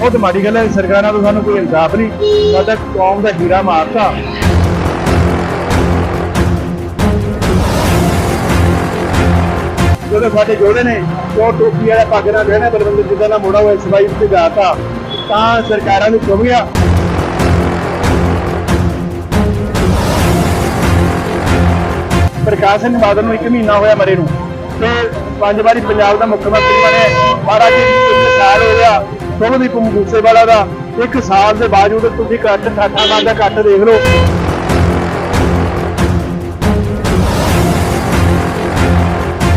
ਬਹੁਤ ਮਾੜੀ ਗੱਲ ਹੈ, ਸਰਕਾਰਾਂ ਤੋਂ ਸਾਨੂੰ ਕੋਈ ਇਨਸਾਫ ਨਹੀਂ। ਸਾਡਾ ਕੌਮ ਦਾ ਹੀਰਾ ਮਾਰਤਾ। ਜਦੋਂ ਸਾਡੇ ਜੋੜੇ ਨੇ, ਉਹ ਟੋਪੀ ਵਾਲਾ ਪੱਗ ਨਾਲ ਰਹਿਣਾ ਬਲਵੰਦਰ ਜਿੱਦਾਂ ਦਾ ਮੋੜਾ ਹੋਇਆ ਸਵਾਈ ਤੇ ਜਾਤਾ ਤਾਂ। ਸਰਕਾਰਾਂ ਨੂੰ ਚੁੱਭ ਗਿਆ। ਪ੍ਰਕਾਸ਼ ਸਿੰਘ ਬਾਦਲ ਨੂੰ ਇੱਕ ਮਹੀਨਾ ਹੋਇਆ ਮਰੇ ਨੂੰ। ਤੇ ਪੰਜ ਵਾਰੀ ਪੰਜਾਬ ਦਾ ਮੁੱਖ ਮੰਤਰੀ ਬਣੇ। ਮਹਾਰਾਜ ਜੀ ਸਾਲ ਹੋ ਗਿਆ। ਸੋਹਣਦੀਪ ਮੂਸੇਵਾਲਾ ਦਾ ਇੱਕ ਸਾਲ ਦੇ ਬਾਵਜੂਦ ਤੁਸੀਂ ਕੱਟ ਠਾਠਾ ਮਾਰ ਕੱਟ ਦੇਖ ਲਓ।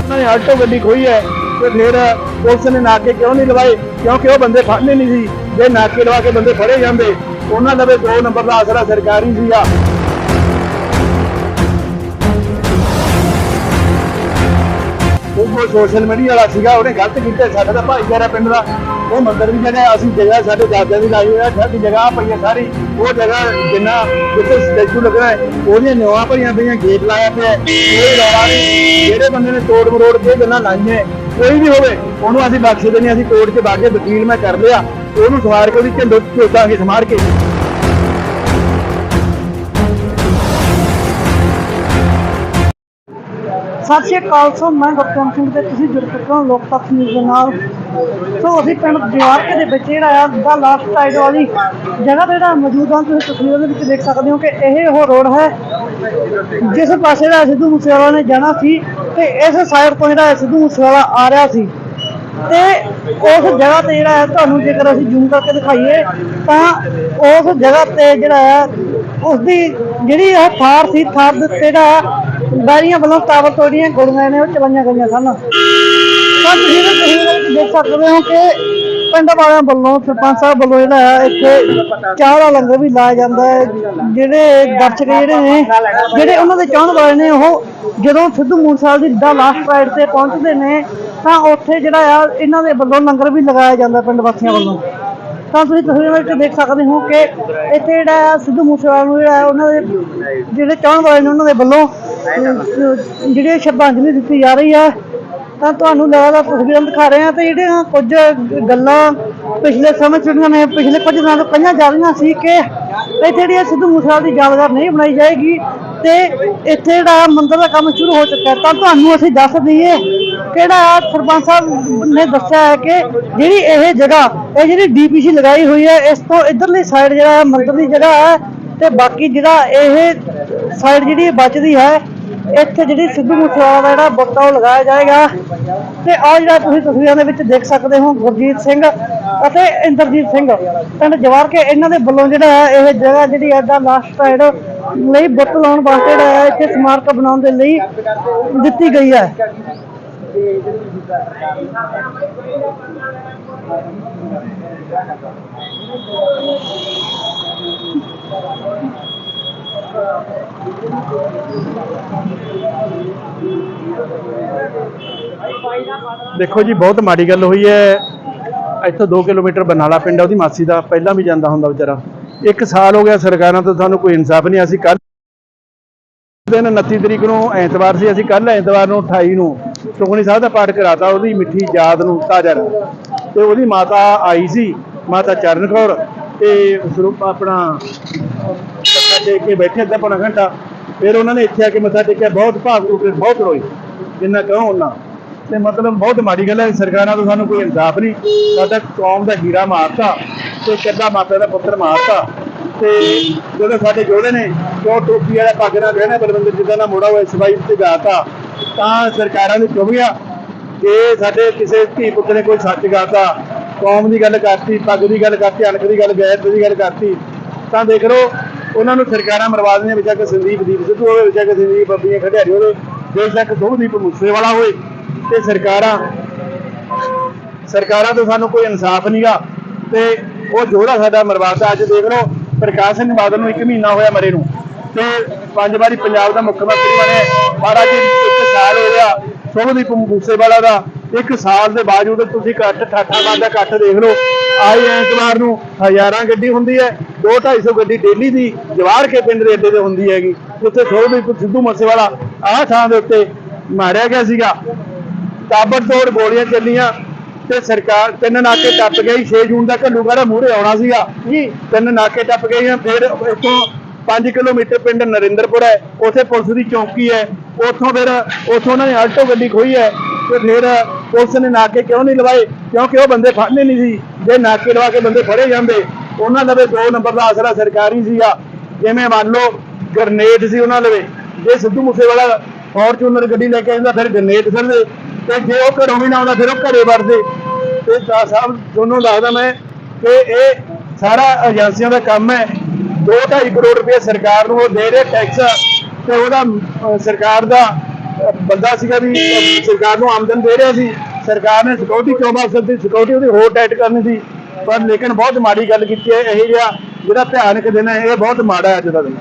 ਉਹਨਾਂ ਨੇ ਆਟੋ ਗੱਡੀ ਖੋਈ ਹੈ ਤੇ ਫਿਰ ਪੁਲਿਸ ਨੇ ਨਾਕੇ ਕਿਉਂ ਨਹੀਂ ਲਵਾਏ? ਕਿਉਂਕਿ ਉਹ ਬੰਦੇ ਫੜਨੇ ਨਹੀਂ ਸੀ। ਜੇ ਨਾਕੇ ਲਵਾ ਕੇ ਬੰਦੇ ਫੜੇ ਜਾਂਦੇ, ਉਹਨਾਂ ਦਾ ਵੀ ਦੋ ਨੰਬਰ ਦਾ ਆਸਰਾ ਸਰਕਾਰੀ ਸੀਗਾ। ਉਹ ਸੋਸ਼ਲ ਮੀਡੀਆ ਵਾਲਾ ਸੀਗਾ, ਉਹਨੇ ਗਲਤ ਕੀਤਾ ਸਾਡਾ ਤਾਂ ਭਾਈਚਾਰਾ ਪਿੰਡ ਦਾ ਉਹ ਮੰਦਰ ਵੀ ਜਗ੍ਹਾ ਅਸੀਂ ਜਗ੍ਹਾ ਸਾਡੇ ਦਾਦਿਆਂ ਦੀ ਲਾਈ ਹੋਇਆ ਸਾਡੀ ਜਗ੍ਹਾ ਪਈਆਂ ਸਾਰੀ, ਉਹ ਜਗ੍ਹਾ ਜਿੰਨਾ ਜਿੱਥੇ ਸਟੈਚੂ ਲੱਗਣਾ ਹੈ, ਉਹਦੀਆਂ ਨਿਵਾਂ ਭਰੀਆਂ ਪਈਆਂ ਗੇਟ ਲਾਇਆ ਪਿਆ ਹੈ। ਰੌਲਾ ਨਹੀਂ ਜਿਹੜੇ ਬੰਦੇ ਨੇ ਤੋੜ ਮਰੋੜ ਕੇ ਗੱਲਾਂ ਲਾਈਆਂ ਕੋਈ ਵੀ ਹੋਵੇ, ਉਹਨੂੰ ਅਸੀਂ ਬਖਸ਼ ਦੇਣੀ ਅਸੀਂ ਕੋਰਟ 'ਚ ਬਾਗੇ ਵਕੀਲ ਮੈਂ ਕਰ ਲਿਆ, ਉਹਨੂੰ ਸਵਾਰ ਕੇ ਉਹਦੀ ਝੰਡੋ ਝੋਦਾਂਗੇ ਸਮਾਰ ਕੇ ਸਤਿ ਸ਼੍ਰੀ ਅਕਾਲ ਸੋ ਮੈਂ ਗੁਰਪ੍ਰੀਤ ਸਿੰਘ ਤੇ ਤੁਸੀਂ ਜੁੜ ਚੁੱਕੇ ਹੋ ਲੋਕ ਤੱਕ ਨਿਊਜ਼ ਦੇ ਨਾਲ। ਸੋ ਅਸੀਂ ਪਿੰਡ ਦਿਵਾਰਕੇ ਦੇ ਵਿੱਚ ਜਿਹੜਾ ਆ ਦਾ ਲਾਸਟ ਸਾਈਡ ਵਾਲੀ ਜਗ੍ਹਾ ਤੇ ਜਿਹੜਾ ਮੌਜੂਦ ਹਾਂ, ਤੁਸੀਂ ਤਸਵੀਰ ਦੇ ਵਿੱਚ ਦੇਖ ਸਕਦੇ ਹੋ ਕਿ ਇਹ ਉਹ ਰੋਡ ਹੈ, ਜਿਸ ਪਾਸੇ ਦਾ ਸਿੱਧੂ ਮੂਸੇਵਾਲਾ ਨੇ ਜਾਣਾ ਸੀ ਤੇ ਇਸ ਸਾਈਡ ਤੋਂ ਜਿਹੜਾ ਸਿੱਧੂ ਮੂਸੇਵਾਲਾ ਆ ਰਿਹਾ ਸੀ। ਤੇ ਉਸ ਜਗ੍ਹਾ ਤੇ ਜਿਹੜਾ ਹੈ ਤੁਹਾਨੂੰ ਜੇਕਰ ਅਸੀਂ ਜ਼ੂਮ ਕਰਕੇ ਦਿਖਾਈਏ, ਤਾਂ ਉਸ ਜਗ੍ਹਾ ਤੇ ਜਿਹੜਾ ਹੈ ਉਸ ਦੀ ਜਿਹੜੀ ਉਹ ਥਾਰ ਸੀ, ਥਾਰ ਦੇ ਉੱਤੇ ਜਿਹੜਾ ਵੈਰੀਆਂ ਵੱਲੋਂ ਤਾਬੜ ਤੋੜੀਆਂ, ਗੋਲੀਆਂ ਨੇ, ਉਹ ਚਲਾਈਆਂ ਗਈਆਂ ਸਨ। ਤਾਂ ਤੁਸੀਂ ਇਹ ਤਸਵੀਰਾਂ ਵਿੱਚ ਦੇਖ ਸਕਦੇ ਹੋ ਕਿ ਪਿੰਡ ਵਾਲਿਆਂ ਵੱਲੋਂ, ਸਰਪੰਚ ਸਾਹਿਬ ਵੱਲੋਂ ਜਿਹੜਾ ਹੈ, ਇੱਥੇ ਚਾਹ ਦਾ ਲੰਗਰ ਵੀ ਲਾਇਆ ਜਾਂਦਾ ਹੈ, ਜਿਹੜੇ ਦਰਸ਼ਕ ਜਿਹੜੇ ਨੇ, ਜਿਹੜੇ ਉਹਨਾਂ ਦੇ ਚਾਹਣ ਵਾਲੇ ਨੇ, ਉਹ ਜਦੋਂ ਸਿੱਧੂ ਮੂਸੇਵਾਲੇ ਦੀ ਦਾ ਲਾਸਟ ਰਾਈਡ ਤੇ ਪਹੁੰਚਦੇ ਨੇ, ਤਾਂ ਉੱਥੇ ਜਿਹੜਾ ਆ, ਇਹਨਾਂ ਦੇ ਵੱਲੋਂ ਲੰਗਰ ਵੀ ਲਗਾਇਆ ਜਾਂਦਾ ਪਿੰਡ ਵਾਸੀਆਂ ਵੱਲੋਂ। ਤਾਂ ਤੁਸੀਂ ਤਸਵੀਰਾਂ ਵਿੱਚ ਦੇਖ ਸਕਦੇ ਹੋ ਕਿ ਇੱਥੇ ਜਿਹੜਾ ਆ, ਸਿੱਧੂ ਮੂਸੇਵਾਲੇ ਨੂੰ ਜਿਹੜਾ ਉਹਨਾਂ ਦੇ ਜਿਹੜੇ ਚਾਹਣ ਵਾਲੇ ਨੇ, ਉਹਨਾਂ ਦੇ ਵੱਲੋਂ ਜਿਹੜੀ ਸ਼ਰਧਾਂਜਲੀ ਦਿੱਤੀ ਜਾ ਰਹੀ ਹੈ ਤਾਂ ਤੁਹਾਨੂੰ ਲਗਾਤਾਰ ਤਸਵੀਰਾਂ ਦਿਖਾ ਰਹੇ ਹਾਂ ਤੇ ਜਿਹੜੀਆਂ ਕੁਝ ਗੱਲਾਂ ਪਿਛਲੇ ਸਮੇਂ 'ਚ ਜਿਹੜੀਆਂ ਨੇ, ਪਿਛਲੇ ਕੁਝ ਦਿਨਾਂ ਤੋਂ ਕਈਆਂ ਜਾ ਰਹੀਆਂ ਸੀ ਕਿ ਇੱਥੇ ਜਿਹੜੀ ਸਿੱਧੂ ਮੂਸੇਵਾਲੇ ਦੀ ਯਾਦਗਾਰ ਨਹੀਂ ਬਣਾਈ ਜਾਏਗੀ ਤੇ ਇੱਥੇ ਜਿਹੜਾ ਮੰਦਰ ਦਾ ਕੰਮ ਸ਼ੁਰੂ ਹੋ ਚੁੱਕਾ ਤਾਂ ਤੁਹਾਨੂੰ ਅਸੀਂ ਦੱਸ ਦਈਏ ਕਿਹੜਾ ਸਰਪੰਚ ਸਾਹਿਬ ਨੇ ਦੱਸਿਆ ਹੈ ਕਿ ਜਿਹੜੀ ਇਹ ਜਗ੍ਹਾ, ਇਹ ਜਿਹੜੀ ਡੀਪੀਸੀ ਲਗਾਈ ਹੋਈ ਹੈ, ਇਸ ਤੋਂ ਇਧਰਲੀ ਸਾਈਡ ਜਿਹੜਾ ਹੈ ਮੰਦਰ ਦੀ ਜਗ੍ਹਾ ਹੈ ਤੇ ਬਾਕੀ ਜਿਹੜਾ ਇਹ ਸਾਈਡ ਜਿਹੜੀ ਬਚਦੀ ਹੈ ਇੱਥੇ ਜਿਹੜੀ ਸਿੱਧੂ ਮੂਸੇਵਾਲਾ ਦਾ ਜਿਹੜਾ ਬੁੱਤਾ ਉਹ ਲਗਾਇਆ ਜਾਏਗਾ। ਤੇ ਆ ਜਿਹੜਾ ਤੁਸੀਂ ਤਸਵੀਰਾਂ ਦੇ ਵਿੱਚ ਦੇਖ ਸਕਦੇ ਹੋ, ਗੁਰਜੀਤ ਸਿੰਘ ਅਤੇ ਇੰਦਰਜੀਤ ਸਿੰਘ। ਪਿੰਡ ਜਵਾਰ ਕੇ ਇਹਨਾਂ ਦੇ ਵੱਲੋਂ ਜਿਹੜਾ ਹੈ, ਇਹ ਜਗ੍ਹਾ ਜਿਹੜੀ ਹੈ ਲਾਸਟ ਸਾਈਡ ਲਈ ਬੁੱਤ ਲਾਉਣ ਵਾਸਤੇ ਜਿਹੜਾ ਹੈ, ਇੱਥੇ ਸਮਾਰਕ ਬਣਾਉਣ ਦੇ ਲਈ ਦਿੱਤੀ ਗਈ ਹੈ। ਦੇਖੋ ਜੀ, ਬਹੁਤ ਮਾੜੀ ਗੱਲ ਹੋਈ ਹੈ। ਇੱਥੋਂ 2 ਕਿਲੋਮੀਟਰ ਬਨਾਲਾ ਪਿੰਡ ਹੈ ਉਹਦੀ ਮਾਸੀ ਦਾ ਪਹਿਲਾਂ ਵੀ ਜਾਂਦਾ ਹੁੰਦਾ ਵਿਚਾਰਾ। ਇੱਕ ਸਾਲ ਹੋ ਗਿਆ ਸਰਕਾਰਾਂ ਤੋਂ ਸਾਨੂੰ ਕੋਈ ਇਨਸਾਫ ਨਹੀਂ, ਅਸੀਂ ਕੱਲ ਦਿਨ 29 ਤਰੀਕ ਨੂੰ ਐਤਵਾਰ ਸੀ, ਅਸੀਂ ਕੱਲ ਐਤਵਾਰ ਨੂੰ 28 ਨੂੰ ਸੁਖਮਨੀ ਸਾਹਿਬ ਦਾ ਪਾਠ ਕਰਾਤਾ, ਉਹਦੀ ਮਿੱਠੀ ਯਾਦ ਨੂੰ ਤਾਜ਼ਾ ਰੱਖ ਤੇ ਉਹਦੀ ਮਾਤਾ ਆਈ ਸੀ, ਮਾਤਾ ਚਰਨ ਕੌਰ ਤੇ ਸਰੂਪ ਆਪਣਾ ਮੱਥਾ ਕੇ ਬੈਠੇ ਅੱਧਾ ਪੌਣਾ ਘੰਟਾ। ਫਿਰ ਉਹਨਾਂ ਨੇ ਇੱਥੇ ਆ ਕੇ ਮੱਥਾ ਟੇਕਿਆ, ਬਹੁਤ ਭਾਵ ਟੁੱਟੇ ਬਹੁਤ ਰੋਏ ਜਿੰਨਾ ਕਹੋ ਉਹਨਾਂ ਤੇ ਮਤਲਬ ਬਹੁਤ ਮਾੜੀ ਗੱਲ ਹੈ, ਸਰਕਾਰਾਂ ਤੋਂ ਸਾਨੂੰ ਕੋਈ ਇਨਸਾਫ ਨਹੀਂ। ਸਾਡਾ ਕੌਮ ਦਾ ਹੀਰਾ ਮਾਰਤਾ, ਤੇ ਕਿੱਦਾਂ ਮਾਤਾ ਦਾ ਪੁੱਤਰ ਮਾਰਤਾ। ਤੇ ਜਦੋਂ ਸਾਡੇ ਜੋੜੇ ਨੇ ਜੋ ਟੋਪੀ ਵਾਲਾ ਪੱਗ ਨਾਲ ਰਹਿਣਾ ਬਲਵੰਦਰ ਜਿੱਦਾਂ ਦਾ ਮੋੜਾ ਹੋਇਆ ਸਵਾਈ ਤੇ ਜਾਤਾ ਤਾਂ। ਸਰਕਾਰਾਂ ਨੂੰ ਚੁਭ ਗਿਆ। ਜੇ ਸਾਡੇ ਕਿਸੇ ਧੀ ਪੁੱਤ ਨੇ ਕੋਈ ਸੱਚ ਗਾਤਾ ਕੌਮ ਦੀ ਗੱਲ ਕਰਤੀ, ਪੱਗ ਦੀ ਗੱਲ ਕਰਤੀ, ਅਣਖ ਦੀ ਗੱਲ ਗੈਰਤ ਦੀ ਗੱਲ ਕਰਤੀ, ਤਾਂ ਦੇਖ ਲਓ ਉਹਨਾਂ ਨੂੰ ਸਰਕਾਰਾਂ ਮਰਵਾ ਦਿੰਦੀਆਂ ਵਿਚਾਰ ਸੰਦੀਪ ਦੀਪ ਸਿੱਧੂ ਹੋਵੇ ਵਿਚਾਰ ਸੰਦੀਪ ਬੱਬੀਆਂ ਖੜਿਆਰੀ ਹੋਵੇ ਬੇਸ਼ੱਕ ਦੋਦੀਪ ਮੂਸੇਵਾਲਾ ਹੋਵੇ ਤੇ ਸਰਕਾਰਾਂ ਸਰਕਾਰਾਂ ਤੋਂ ਸਾਨੂੰ ਕੋਈ ਇਨਸਾਫ ਨਹੀਂਗਾ ਤੇ ਉਹ ਜੋੜਾ ਸਾਡਾ ਮਰਵਾਤਾ ਅੱਜ ਦੇਖ ਲਓ, ਪ੍ਰਕਾਸ਼ ਸਿੰਘ ਬਾਦਲ ਨੂੰ ਇੱਕ ਮਹੀਨਾ ਹੋਇਆ ਮਰੇ ਨੂੰ ਤੇ ਪੰਜ ਵਾਰੀ ਪੰਜਾਬ ਦਾ ਮੁੱਖ ਮੰਤਰੀ ਬਣੇ ਮਹਾਰਾਜ ਜੀ ਇੱਕ ਸਾਲ ਹੋ ਗਿਆ ਸੋਹਣਦੀਪ ਮੂਸੇਵਾਲਾ ਦਾ ਇੱਕ ਸਾਲ ਦੇ ਬਾਵਜੂਦ ਤੁਸੀਂ ਕੱਟ ਠਾਠਾ ਮਾਰਦਾ ਕੱਟ ਦੇਖ ਲਓ। ਆਏ ਐਤਵਾਰ ਨੂੰ ਹਜ਼ਾਰਾਂ ਗੱਡੀ ਹੁੰਦੀ ਹੈ 2-250 ਗੱਡੀ ਡੇਲੀ ਦੀ ਜਵਾਰ ਕੇ ਪਿੰਡ ਦੇ ਅੱਡੇ ਤੇ ਹੁੰਦੀ ਹੈਗੀ। ਉੱਥੇ ਸੋਹਣਦੀਪ ਸਿੱਧੂ ਮੂਸੇਵਾਲਾ ਆਹ ਥਾਂ ਦੇ ਉੱਤੇ ਮਾਰਿਆ ਗਿਆ ਸੀਗਾ। ਤਾਬੜ ਤੋੜ ਗੋਲੀਆਂ ਚੱਲੀਆਂ ਤੇ ਸਰਕਾਰ ਤਿੰਨ ਨਾਕੇ ਟੱਪ ਗਈ 6 ਜੂਨ ਦਾ ਘੱਲੂਘਾਰਾ ਮੂਹਰੇ ਆਉਣਾ ਸੀਗਾ। ਜੀ। ਤਿੰਨ ਨਾਕੇ ਟੱਪ ਗਏ ਫਿਰ ਇੱਥੋਂ 5 ਕਿਲੋਮੀਟਰ ਪਿੰਡ ਨਰਿੰਦਰਪੁਰ ਹੈ ਉੱਥੇ ਪੁਲਿਸ ਦੀ ਚੌਕੀ ਹੈ। ਉੱਥੋਂ ਫਿਰ ਉੱਥੋਂ ਉਹਨਾਂ ਨੇ ਆਲਟੋ ਗੱਡੀ ਖੋਈ ਹੈ ਤੇ ਫਿਰ ਪੁਲਿਸ ਨੇ ਨਾਕੇ ਕਿਉਂ ਨਹੀਂ ਲਵਾਏ? ਕਿਉਂਕਿ ਉਹ ਬੰਦੇ ਫੜਨੇ ਨਹੀਂ ਸੀ। ਜੇ ਨਾਕੇ ਲਵਾ ਕੇ ਬੰਦੇ ਫੜੇ ਜਾਂਦੇ, ਉਹਨਾਂ ਲਵੇ ਦੋ ਨੰਬਰ ਦਾ ਆਸਰਾ ਸਰਕਾਰੀ ਸੀਗਾ। ਜਿਵੇਂ ਮੰਨ ਲਓ ਗਰਨੇਡ ਸੀ ਉਹਨਾਂ ਲਵੇ। ਜੇ ਸਿੱਧੂ ਮੂਸੇਵਾਲਾ ਫੋਰਚੂਨਰ ਗੱਡੀ ਲੈ ਕੇ ਆਉਂਦਾ, ਫਿਰ ਗਰਨੇਡ ਫਿਰਦੇ ਤੇ ਜੇ ਉਹ ਘਰੋਂ ਵੀ ਨਾ ਆਉਂਦਾ, ਫਿਰ ਉਹ ਘਰੇ ਵੜਦੇ। ਤੇ ਸਾ- ਸਾਹਿਬ ਤੁਹਾਨੂੰ ਦੱਸਦਾ ਮੈਂ ਕਿ ਇਹ ਸਾਰਾ ਏਜੰਸੀਆਂ ਦਾ ਕੰਮ ਹੈ। 2.5 ਕਰੋੜ ਰੁਪਏ ਸਰਕਾਰ ਨੂੰ ਉਹ ਦੇ ਰਹੇ ਟੈਕਸ। ਤੇ ਉਹਦਾ ਸਰਕਾਰ ਦਾ ਬੰਦਾ ਸੀਗਾ ਵੀ ਸਰਕਾਰ ਨੂੰ ਆਮਦਨ ਦੇ ਰਿਹਾ ਸੀ। ਸਰਕਾਰ ਨੇ ਸਿਕਿਉਰਿਟੀ ਕਿਉਂ ਬਸ ਸਕਦੀ ਸਿਕਿਉਰਿਟੀ ਉਹਦੀ ਹੋਰ ਟਾਈਟ ਕਰਨੀ ਸੀ। ਪਰ ਲੇਕਿਨ ਬਹੁਤ ਮਾੜੀ ਗੱਲ ਕੀਤੀ ਹੈ। ਇਹ ਜਿਹੜਾ ਜਿਹੜਾ ਭਿਆਨਕ ਦਿਨ ਹੈ ਇਹ ਬਹੁਤ ਮਾੜਾ ਹੈ ਅੱਜ ਦਾ ਦਿਨ।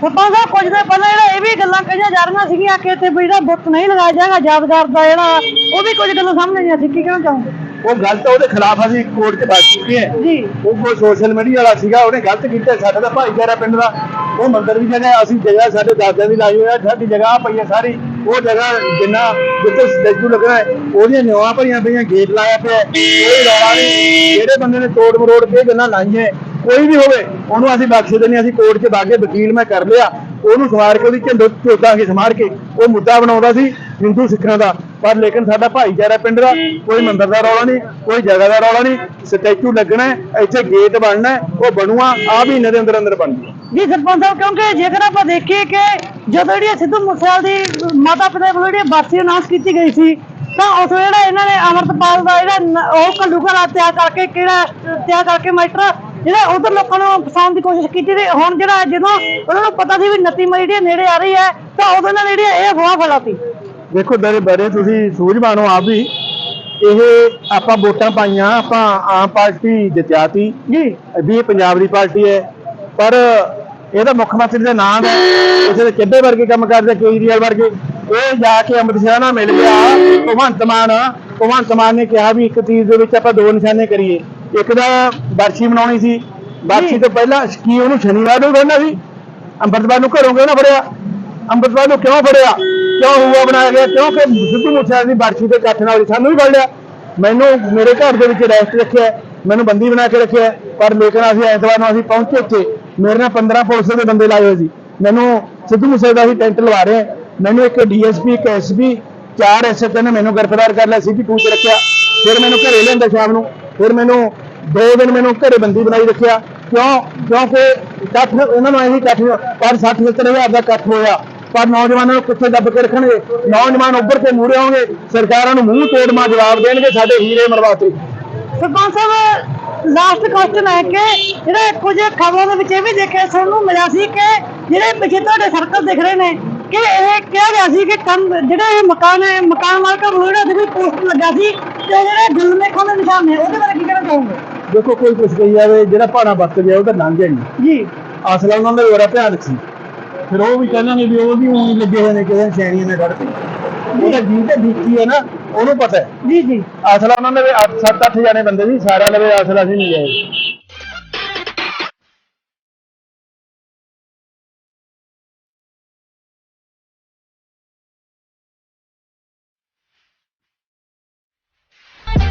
ਸਰਪੰਚ ਸਾਹਿਬ ਕੁਝ ਦਿਨ ਪਹਿਲਾਂ ਜਿਹੜਾ ਇਹ ਵੀ ਗੱਲਾਂ ਕਹੀਆਂ ਜਾ ਰਹੀਆਂ ਸੀਗੀਆਂ ਕਿ ਇੱਥੇ ਵੀ ਜਿਹੜਾ ਬੁੱਤ ਨਹੀਂ ਲਗਾਇਆ ਜਾਏਗਾ ਯਾਦਗਾਰ ਦਾ ਜਿਹੜਾ ਉਹ ਵੀ ਕੁਝ ਗੱਲਾਂ ਸਾਹਮਣੇ ਆਈਆਂ ਸੀ। ਕੀ ਕਹਿਣਾ ਚਾਹੋਗੇ? ਉਹ ਗੱਲ ਤਾਂ ਉਹਦੇ ਖਿਲਾਫ ਅਸੀਂ ਕੋਰਟ 'ਚ ਬਚ ਚੁੱਕੇ ਹਾਂ। ਜੀ। ਉਹ ਕੋਈ ਸੋਸ਼ਲ ਮੀਡੀਆ ਵਾਲਾ ਸੀਗਾ ਉਹਨੇ ਗਲਤ ਕੀਤਾ ਸਾਡਾ ਤਾਂ ਭਾਈਚਾਰਾ ਪਿੰਡ ਦਾ ਉਹ ਮੰਦਿਰ ਦੀ ਜਗ੍ਹਾ ਅਸੀਂ ਜਗ੍ਹਾ ਸਾਡੇ ਦਾਦਿਆਂ ਦੀ ਲਾਈ ਹੋਈ ਆ ਸਾਡੀ ਜਗ੍ਹਾ ਪਈ ਹੈ ਸਾਰੀ। ਉਹ ਜਗ੍ਹਾ ਜਿੰਨਾ ਜਿੱਥੇ ਸਟੈਚੂ ਲੱਗਣਾ ਹੈ ਉਹਦੀਆਂ ਨਿਵਾਂ ਭਰੀਆਂ ਪਈਆਂ ਗੇਟ ਲਾਇਆ ਪਿਆ ਕੋਈ ਰੌਲਾ ਨਹੀਂ। ਜਿਹੜੇ ਬੰਦੇ ਨੇ ਤੋੜ ਮਰੋੜ ਕੇ ਗੱਲਾਂ ਲਾਈਆਂ ਕੋਈ ਵੀ ਹੋਵੇ ਉਹਨੂੰ ਅਸੀਂ ਬਖਸ਼ ਦਿੰਦੇ ਹਾਂ, ਅਸੀਂ ਕੋਰਟ 'ਚ ਬਾਗੇ ਵਕੀਲ ਮੈਂ ਕਰ ਲਿਆ। ਉਹਨੂੰ ਸਵਾਰ ਕੇ ਉਹਦੀ ਝੰਡੋ ਝੋਦਾਂਗੇ ਸਮਾਰ ਕੇ ਉਹ ਮੁੱਦਾ ਬਣਾਉਂਦਾ ਸੀ ਹਿੰਦੂ ਸਿੱਖਾਂ ਦਾ। ਪਰ ਲੇਕਿਨ ਸਾਡਾ ਭਾਈਚਾਰਾ ਪਿੰਡ ਦਾ ਕੋਈ ਮੰਦਿਰ ਦਾ ਰੌਲਾ ਨਹੀਂ, ਕੋਈ ਜਗ੍ਹਾ ਦਾ ਰੌਲਾ ਨਹੀਂ, ਸਟੈਚੂ ਲੱਗਣਾ ਇੱਥੇ ਗੇਟ ਬਣਨਾ ਉਹ ਬਣੂਆ ਆ ਮਹੀਨੇ ਦੇ ਅੰਦਰ ਅੰਦਰ ਬਣ ਜੂ ਜੀ ਸਰਪੰਚ ਸਾਹਿਬ, ਕਿਉਂਕਿ ਜੇਕਰ ਆਪਾਂ ਦੇਖੀਏ ਕਿ ਜਦੋਂ ਜਿਹੜੀ ਸਿੱਧੂ ਮੂਸੇਵਾਲ ਦੀ ਮਾਤਾ ਪਿਤਾ ਵੱਲੋਂ ਜਿਹੜੀ ਬਰਸੀ ਅਨਾਉਂਸ ਕੀਤੀ ਗਈ ਸੀ, ਤਾਂ ਉਸ ਜਿਹੜਾ ਇਹਨਾਂ ਨੇ ਅਮਰਤਪਾਲ ਦਾ ਜਿਹੜਾ ਨ- ਉਹ ਘੱਲੂਘਾਰਾ ਤਿਆਰ ਕਰਕੇ ਕਿਹੜਾ, ਤਿਆਰ ਕਰਕੇ ਮਾਈਟਰ ਜਿਹੜਾ ਉਧਰ ਲੋਕਾਂ ਨੂੰ ਫਸਾਉਣ ਦੀ ਕੋਸ਼ਿਸ਼ ਕੀਤੀ ਤੇ ਹੁਣ ਜਿਹੜਾ ਜਦੋਂ ਉਹਨਾਂ ਨੂੰ ਪਤਾ ਸੀ ਵੀ 29 ਮਈ ਜਿਹੜੀ ਨੇੜੇ ਆ ਰਹੀ ਹੈ, ਤਾਂ ਉਦੋਂ ਇਹਨਾਂ ਨੇ ਜਿਹੜੀ ਇਹ ਅਫਵਾਹ ਫੈਲਾਤੀ। ਦੇਖੋ ਦਰੇ ਬਰੇ, ਤੁਸੀਂ ਸੂਝਵਾਨ ਹੋ ਆਪ ਵੀ। ਇਹ ਆਪਾਂ ਵੋਟਾਂ ਪਾਈਆਂ, ਆਪਾਂ ਆਮ ਪਾਰਟੀ ਜਿੱਤਿਆਤੀ। ਜੀ ਵੀ ਇਹ ਪੰਜਾਬ ਦੀ ਪਾਰਟੀ ਹੈ। ਪਰ ਇਹਦਾ ਮੁੱਖ ਮੰਤਰੀ ਦਾ ਨਾਮ ਹੈ। ਇਸੇ ਦੇ ਕਿੱਡੇ ਵਰਗੇ ਕੰਮ ਕਰਦੇ, ਕੇਜਰੀਵਾਲ ਵਰਗੇ। ਇਹ ਜਾ ਕੇ ਅੰਮ੍ਰਿਤਸਰ ਨਾਲ ਮਿਲ ਗਿਆ। ਭਗਵੰਤ ਮਾਨ ਭਗਵੰਤ ਮਾਨ ਨੇ ਕਿਹਾ ਵੀ ਇੱਕ ਤੀਰ ਦੇ ਵਿੱਚ ਆਪਾਂ ਦੋ ਨਿਸ਼ਾਨੇ ਕਰੀਏ। ਇੱਕ ਦਾ ਬਰਸ਼ੀ ਮਨਾਉਣੀ ਸੀ। ਬਰਸ਼ੀ ਤੋਂ ਪਹਿਲਾਂ ਕੀ ਉਹਨੂੰ ਸ਼ਨੀਵਾਰ ਨੂੰ ਕਹਿੰਦਾ ਸੀ। ਅੰਮ੍ਰਿਤਪਾਲ ਨੂੰ ਘਰੋਂ ਕਿਉਂ ਨਾ ਫੜਿਆ? ਅੰਮ੍ਰਿਤਪਾਲ ਨੂੰ ਕਿਉਂ ਫੜਿਆ? ਕਿਉਂ ਹੂਆ ਬਣਾਇਆ ਗਿਆ? ਕਿਉਂਕਿ ਸਿੱਧੂ ਮੂਸੇਵਾਲੇ ਦੀ ਬਰਸ਼ੀ ਤੇ ਇਕੱਠ ਨਾਲ ਸਾਨੂੰ ਵੀ ਫੜ ਲਿਆ ਮੈਨੂੰ ਮੇਰੇ ਘਰ ਦੇ ਵਿੱਚ ਰੈਸਟ ਰੱਖਿਆ, ਮੈਨੂੰ ਬੰਦੀ ਬਣਾ ਕੇ ਰੱਖਿਆ, ਪਰ ਲੇਕਿਨ ਅਸੀਂ ਐਤਵਾਰ ਨੂੰ ਅਸੀਂ ਪਹੁੰਚੇ ਉੱਥੇ। ਮੇਰੇ ਨਾਲ 15 ਪੁਲਿਸ ਦੇ ਬੰਦੇ ਲਾਏ ਹੋਏ ਸੀ। ਮੈਨੂੰ ਸਿੱਧੂ ਮੂਸੇਵਾਲੇ ਦਾ ਅਸੀਂ ਟੈਂਟ ਲਵਾ ਰਹੇ ਹਾਂ। ਮੈਨੂੰ ਇੱਕ ਡੀਐਸਪੀ, ਇੱਕ ਐਸਪੀ, ਚਾਰ ਐਸਐਚਓ ਨੇ ਮੈਨੂੰ ਗ੍ਰਿਫਤਾਰ ਕਰ ਲਿਆ, ਸਿੱਧੀ ਟੂ ਚ ਰੱਖਿਆ। ਫਿਰ ਮੈਨੂੰ ਘਰੇ ਲਿਆਂਦਾ ਸ਼ਾਮ ਨੂੰ। ਫਿਰ ਮੈਨੂੰ ਦੋ ਦਿਨ ਮੈਨੂੰ ਘਰੇ ਬੰਦੀ ਬਣਾਈ ਰੱਖਿਆ। ਕਿਉਂ? ਕਿਉਂਕਿ ਇਕੱਠ ਉਹਨਾਂ ਨੂੰ ਇਹੀ ਇਕੱਠ ਪਰ 60 70 ਹਜ਼ਾਰ ਦਾ ਇਕੱਠ ਹੋਇਆ। ਪਰ ਨੌਜਵਾਨਾਂ ਨੂੰ ਕਿੱਥੇ ਦੱਬ ਕੇ ਰੱਖਣਗੇ। ਨੌਜਵਾਨ ਉੱਭਰ ਕੇ ਮੂਹਰੇ ਆਉਣਗੇ। ਸਰਕਾਰਾਂ ਨੂੰ ਮੂੰਹ ਤੋੜ ਮਾ ਜਵਾਬ ਦੇਣਗੇ ਸਾਡੇ ਹੀਰੇ ਮਰਵਾਤੇ। ਸਰਪੰਚ ਸਾਹਿਬ ਲਾਸਟ ਕੁਐਸਚਨ ਹੈ ਕਿ ਜਿਹੜੇ ਕੁਝ ਖਬਰਾਂ ਦੇ ਵਿੱਚ ਇਹ ਵੀ ਦੇਖਿਆ ਸੁਣਨ ਨੂੰ ਮਿਲਿਆ ਸੀ ਕਿ ਜਿਹੜੇ ਪਿੱਛੇ ਤੁਹਾਡੇ ਸਰਕਲ ਦਿਖ ਰਹੇ ਨੇ ਕਿ ਇਹ ਕਿਹਾ ਗਿਆ ਸੀ ਕਿ ਕੰਮ ਜਿਹੜਾ ਇਹ ਮਕਾਨ ਹੈ ਮਕਾਨ ਮਾਲਕਾਂ ਵੱਲੋਂ ਜਿਹੜਾ ਦੇਖੋ ਪੋਸਟ ਲੱਗਾ ਸੀ ਤੇ ਜਿਹੜੇ ਗੁਲਮੇ ਖਾਨ ਦੇ ਨਿਸ਼ਾਨ ਨੇ ਉਹਦੇ ਬਾਰੇ ਕੀ ਕਹਿਣਾ ਚਾਹੋਗੇ? ਦੇਖੋ ਕੋਈ ਕੁਛ ਕਹੀ ਜਾਵੇ ਜਿਹੜਾ ਭਾਣਾ ਵਰਤ ਗਿਆ ਉਹ ਤਾਂ ਲੰਘ ਗਿਆ ਨਹੀਂ ਜੀ। ਅਸਲ ਉਹਨਾਂ ਦਾ ਬੜਾ ਭਿਆਨਕ ਸੀ। ਫਿਰ ਉਹ ਵੀ ਕਹਿੰਦੇ ਵੀ ਉਹ ਵੀ ਊਂ ਲੱਗੇ ਹੋਏ ਨੇ ਕਿਸੇ ਸ਼ੈਣੀਆਂ ਨੇ ਕੱਢ ਉਹਦਾ ਜੀ ਤੇ ਬੀਤੀ ਹੈ ਨਾ ਉਹਨੂੰ ਪਤਾ ਹੈ। ਜੀ ਜੀ। ਅਸਲ ਉਹਨਾਂ ਦੇ 7-8 ਜਾਣੇ ਬੰਦੇ ਸੀ ਸਾਰਿਆਂ ਲਵੇ ਅਸਲ ਅਸੀਂ ਨਹੀਂ ਗਏ।